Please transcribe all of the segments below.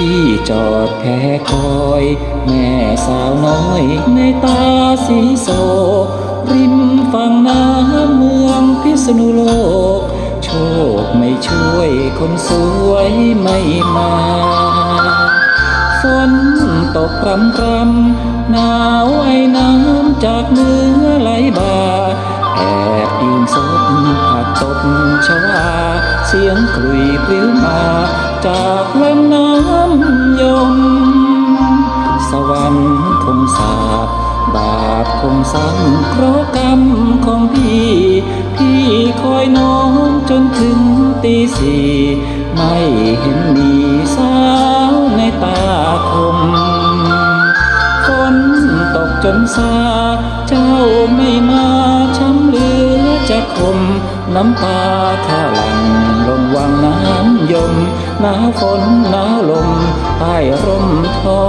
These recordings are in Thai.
พี่จอดแค่คอย แม่สาวน้อยในตาสีโศริมฝั่งน้ำเมืองพิษณุโลก โชคไม่ช่วยคนสวยไม่มาฝนตกพรำพรำหนาวไอ้น้ำจากเนื้อไหลบ่าแอบยิงศพผักตบชวา เสียงกลุยปลิวมาจากลำน้ำ คงซ้ำเพราะกรรมของพี่ พี่คอยน้องจนถึงตีสี่ไม่เห็นมีสาวในตาคมฝนตกจนซาเจ้าไม่มาช้ำเหลือจะคม น้ำตาข้าหลังลงวังน้ำยมหนาวฝนหนาวลมใต้ร่มทอ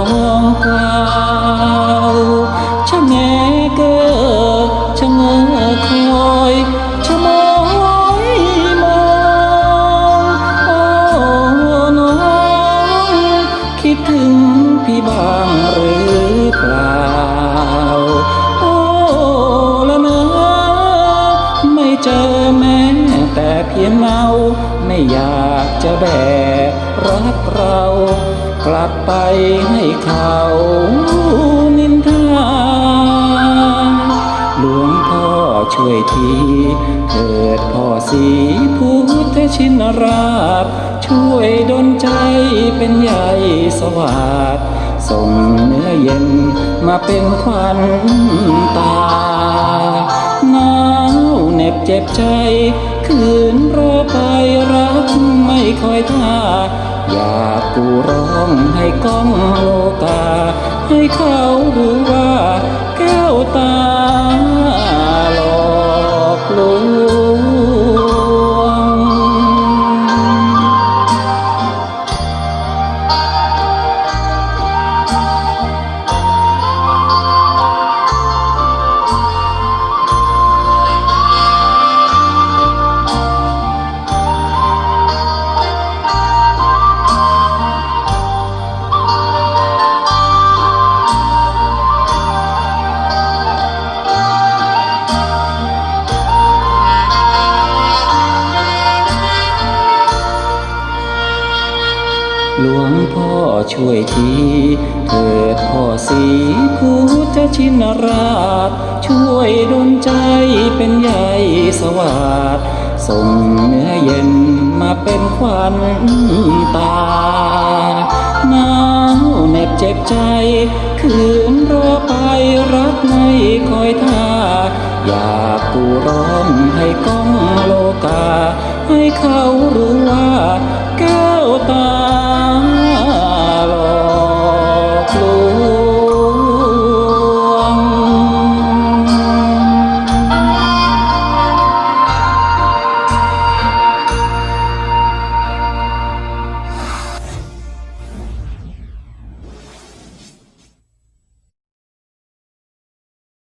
า ไม่อยากจะแบกรักเรา กลับไปให้เขานินทาหลวงพ่อช่วยทีเถิดพ่อสีพุทธชินราช ช่วยดลใจเป็นใหญ่สวัสดส่งเนื้อเย็นมาเป็นควันตาหนาวเหน็บเจ็บใจ คืนรอไปรักไม่คอยท่า อยากกูร้องให้ก้องโลกา ให้เขารู้ว่าแก้วตา หลวงพ่อช่วยทีเถิดพ่อสีพุทธชินราช ช่วยดลใจเป็นใหญ่สวัสดส่งเนื้อเย็นมาเป็นควันตาหนาวเหน็บเจ็บใจ คืนรอไปรักไม่คอยท่า อยากกูร้องให้ก้องโลกา ให้เขารู้ว่าแก้วตา